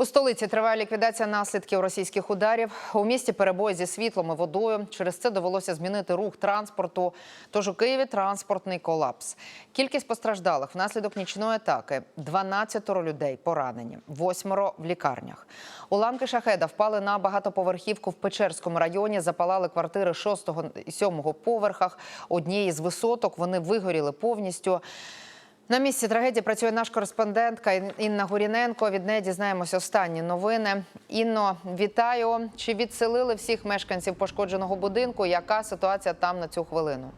У столиці триває ліквідація наслідків російських ударів. У місті перебої зі світлом і водою. Через це довелося змінити рух транспорту. Тож у Києві транспортний колапс. Кількість постраждалих внаслідок нічної атаки 12 людей поранені, восьмеро в лікарнях. Уламки шахеда впали на багатоповерхівку в Печерському районі. Запалали квартири 6 і 7 поверхах. Однієї з висоток вони вигоріли повністю. На місці трагедії працює наш кореспондентка Інна Гуріненко. Від неї дізнаємося останні новини. Інно, вітаю. Чи відселили всіх мешканців пошкодженого будинку? Яка ситуація там на цю хвилину? Е,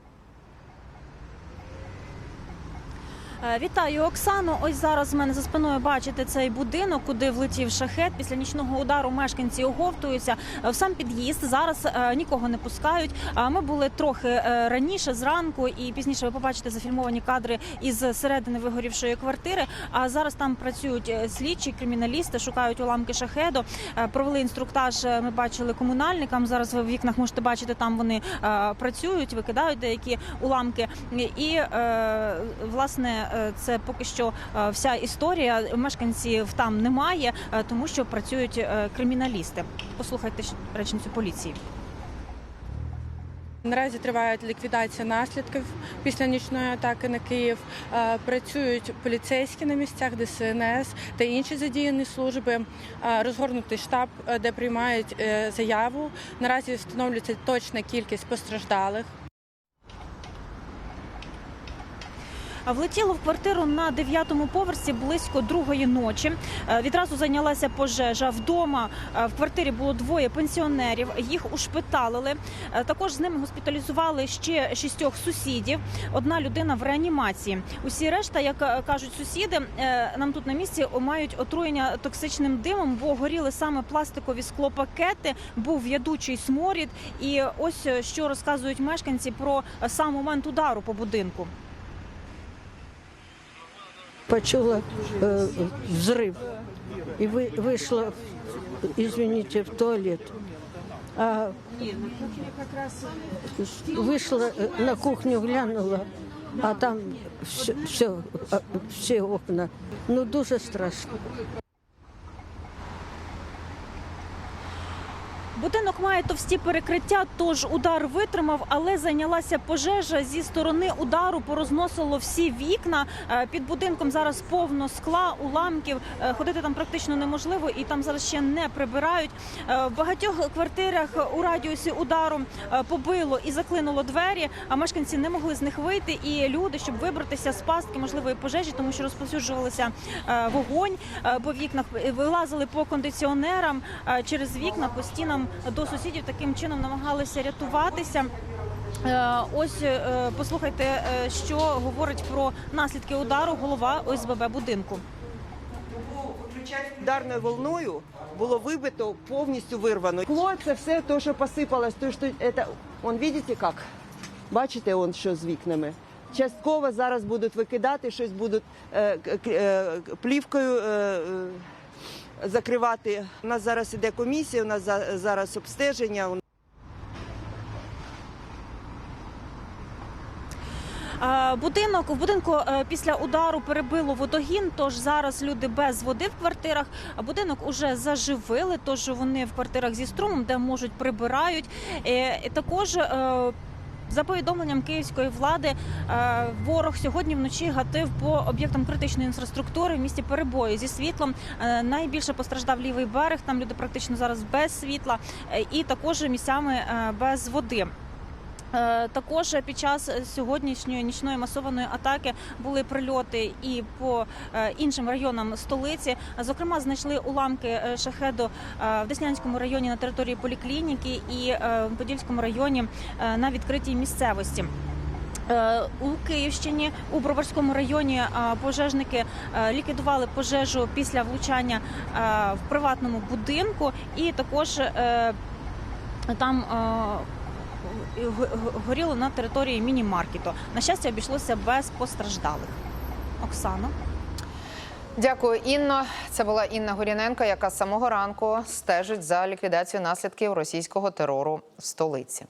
Вітаю, Оксано. Ось зараз в мене за спиною бачите цей будинок, куди влетів шахет. Після нічного удару мешканці оговтуються Е, в сам під'їзд. Зараз е, нікого не пускають. А ми були трохи е, раніше зранку, і пізніше ви побачите зафільмовані кадри із середини вигорівшої квартири. А зараз там працюють е, слідчі, криміналісти, шукають уламки шахеду. Е, Провели інструктаж. е, Ми бачили комунальникам. Зараз ви в вікнах можете бачити, там вони е, працюють, викидають деякі уламки. І е, власне е, це поки що е, вся історія. Мешканців там немає, е, тому що працюють е, криміналісти. Послухайте речницю поліції. Наразі триває ліквідація наслідків після нічної атаки на Київ. Е, Працюють поліцейські на місцях, ДСНС та інші задіяні служби. Е, Розгорнутий штаб, е, де приймають е, заяву. Наразі встановлюється точна кількість постраждалих. А Влетіло в квартиру на дев'ятому поверсі близько другої ночі. Е, Відразу зайнялася пожежа. Вдома е, в квартирі було двоє пенсіонерів. Їх ушпиталили. Е, Також з ними госпіталізували ще шістьох сусідів. Одна людина в реанімації. Усі решта, як кажуть сусіди, нам тут на місці мають отруєння токсичним димом, бо горіли саме пластикові склопакети, був ядучий сморід. І ось що розказують мешканці про сам момент удару по будинку почула э, взрыв и вы, вышла, извините, в туалет. А вышла э, на кухню, глянула, а там все, все, все окна. Ну, дуже страшно. Будинок має товсті перекриття, тож удар витримав, але зайнялася пожежа зі сторони удару. Порозносило всі вікна. Е, Під будинком зараз повно скла, уламків. Е, Ходити там практично неможливо, і там зараз ще не прибирають. Е, В багатьох квартирах у радіусі удару побило і заклинуло двері. А мешканці не могли з них вийти. І люди, щоб вибратися з пастки можливої пожежі, тому що розповсюджувалися вогонь по вікнах, вилазили по кондиціонерам через вікна по стінам до сусідів. Таким чином намагалися рятуватися. Е, Ось е, послухайте, е, що говорить про наслідки удару голова ОСББ будинку. ударною волною було вибито, повністю вирвано. Скло – це все те, що посипалось, то, що це, он, бачите як? Бачите, он, що з вікнами? Частково зараз будуть викидати, щось будуть е, е, плівкою е, закривати. У нас зараз іде комісія, у нас за- зараз обстеження. Будинок в будинку е, після удару перебило водогін. Тож зараз люди без води в квартирах. Будинок уже заживили, тож вони в квартирах зі струмом, де можуть прибирають. Е, Також е, за повідомленням київської влади, е, ворог сьогодні вночі гатив по об'єктам критичної інфраструктури в місті перебої зі світлом. Е, Найбільше постраждав лівий берег. Там люди практично зараз без світла, е, і також місцями без води. Е, Також під час сьогоднішньої нічної масованої атаки були прильоти і по е, іншим районам столиці. Зокрема, знайшли уламки е, шахеду в Деснянському районі на території поліклініки і в Подільському районі на відкритій місцевості. У Київщині у Броварському районі пожежники ліквідували пожежу після влучання в приватному будинку, і також там горіло на території міні-маркету. На щастя, обійшлося без постраждалих. Оксана. Дякую, Інно. Це була Інна Горіненко, яка з самого ранку стежить за ліквідацією наслідків російського терору в столиці.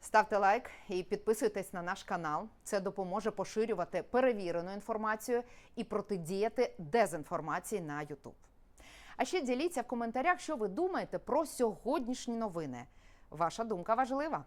Ставте лайк і підписуйтесь на наш канал. Це допоможе поширювати перевірену інформацію і протидіяти дезінформації на YouTube. А ще діліться в коментарях, що ви думаєте про сьогоднішні новини. Ваша думка важлива.